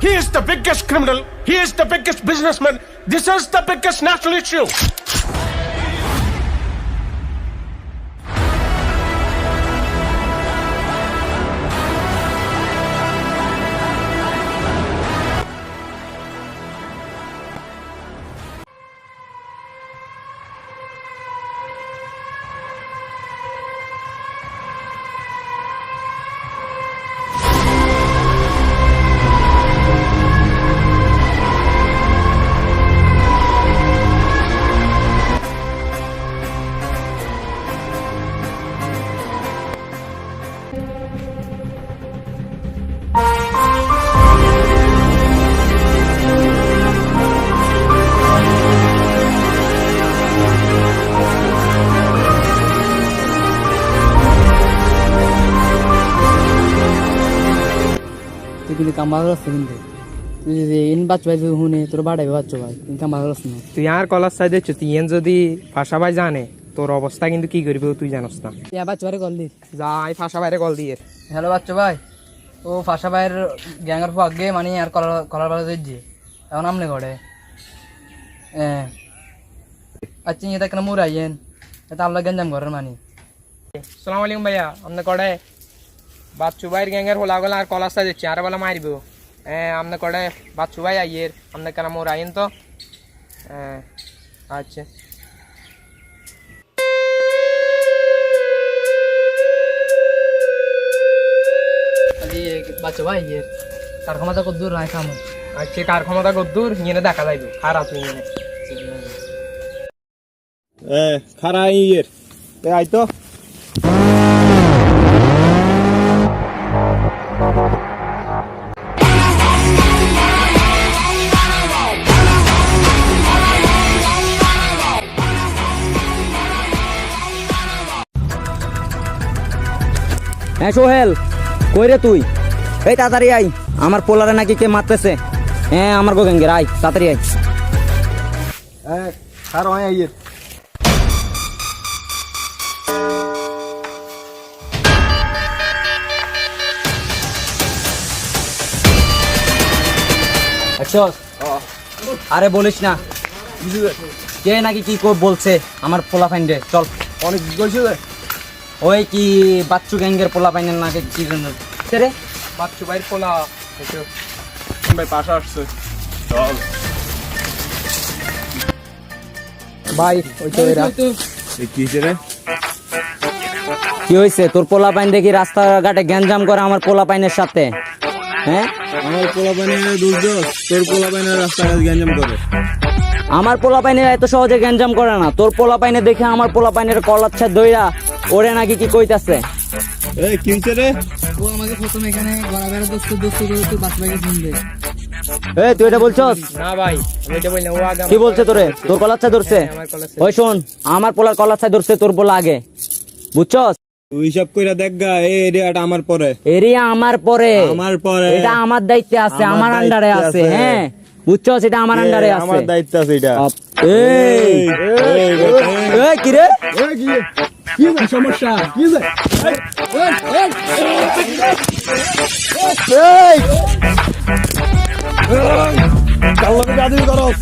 He is the biggest criminal. He is the biggest businessman. This is the biggest national issue. তুই কিন্তু কামাল লাগছে কিন্তু। তুই যদি ইন বাচ্চা ভাই যদি শুনে তোর বাড়াইবে বাচ্চা ভাই কিন্তু কাম ভালো না। তুই আর কলার সাইড দিচ্ছ তুই এন যদি ফাঁসা ভাই জানে তোর অবস্থা কিন্তু কি করবি তুই জানোস না। ইয়া বাচ্চা ভাই কল দিস। যা এই ফাঁসা বাইরে কল দিয়ে। হ্যালো বাচ্চা ভাই ও ফাঁসা ভাইয়ের গ্যাঙ্গার পর আগে মানে আর কলার কলার বাড়া দিচ্ছি এখন আমলে ঘরে। হ্যাঁ আচ্ছা এটা কেন মুর আইয়েন এটা আল্লাহ গঞ্জাম ঘরের মানি। সালাম আলাইকুম ভাইয়া আপনি কড়ে বাচ্চু ভাইয়ের গ্যাঙ্গের হোলা গলা আর কলার সাইড দিচ্ছি আর বেলা মারব। হ্যাঁ আপনি কড়ে বাচ্চু ভাই আইয়ের আপনি কেন মোর আইন তো? হ্যাঁ আচ্ছা। বাচ্চা ভাই ইয়ে তার ক্ষমতা কত দূর নাই খামো আচ্ছা কার ক্ষমতা কদ্দূর নিয়ে দেখা যাইব খারাপ তুই নিয়ে এ খারা ইয়ের এ হ্যাঁ সোহেল কই রে তুই? এই তাড়াতাড়ি আই আমার পোলারে নাকি কে মারতেছে? হ্যাঁ আমার গোগেঙ্গের আই তাড়াতাড়ি আই খারা ইয়ের আচ্ছা আরে বলিস না। কে নাকি কি বলছে আমার পোলা ফাইন্ডে চল। অনেক রে ওই কি বাচ্চু গ্যাঙ্গের পোলা ফাইনের নাকি কি জন্য? রে? বাচ্চু ভাইয়ের পোলা। ভাই পাশে আসছে। চল। ভাই ওই তো এরা। এ কি হইছে রে? কি হয়েছে তোর পোলা পাইন দেখি রাস্তাঘাটে গ্যাঞ্জাম করে আমার পোলা পাইনের সাথে। হ্যাঁ? আমার পোলা পানি দুর্যোগ তোর পোলা পানি রাস্তাঘাট গ্যাঞ্জাম করে। আমার পোলা পাইনের এত সহজে গ্যাঞ্জাম করে না। তোর পোলা পাইনে দেখে আমার পোলা পাইনের কলাচ্ছা দইরা ওরে নাকি কি কইতাছে? এ কি হইছে রে? ও আমাকে প্রথম এখানে গলা বেড়া দোস্ত দোস্ত করে তুই ভাইকে শুনবে। এ তুই এটা বলছস? না ভাই আমি এটা বলি না ও আগে কি বলছে তোরে? তোর কলাচ্ছা ধরছে? আমার কলার ওই শোন আমার পোলার কলাচ্ছা ধরছে তোর পোলা আগে। বুঝছস? তুই সব কইরা দেখ গা এই এরিয়াটা আমার পরে। এরিয়া আমার পরে। আমার পরে। এটা আমার দায়িত্বে আছে আমার আন্ডারে আছে। হ্যাঁ। বুঝছস? এটা আমার আন্ডারে আছে। আমার দায়িত্ব আছে এটা। এই এই, এই কি রে? কি যে কাল্লাকে গাদি করস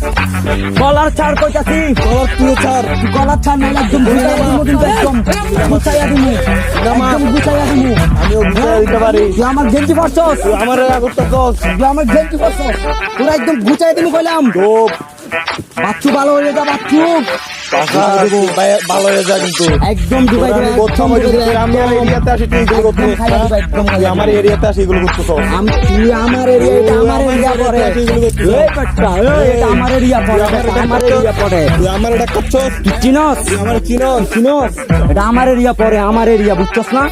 কলার ছাড় কইতাছি। তোর তুই ছাড়? কলার ছাড় নাই একদম গুছাইয়া দিমু একদম। গুছাইয়া দিমু। একদম গুছাইয়া দিমু। আমিও বুঝাই দিতে পারি। তুই আমার গেঞ্জি পরছস? তুই আমার আগরটা দশ তুই আমার গেঞ্জি পরছস? তোরা একদম গুছাইয়া দিমু কইলাম। বাচ্চু ভালো হয়ে যা বাচ্চু। ভালো হয়ে যা কিন্তু। একদম আমি এরিয়াতে আসি তুই এগুলো করতে আমার এরিয়াতে আসি এগুলো করতে আমি তুই আমার এরিয়া পরে আমার এরিয়া এই বাচ্চা এটা আমার এরিয়া আমার? এরিয়া পড়ে। তুই আমার এটা করছস তুই চিনস? আমার চিনস। চিনস? এটা আমার এরিয়া পড়ে আমার এরিয়া বুঝছস না?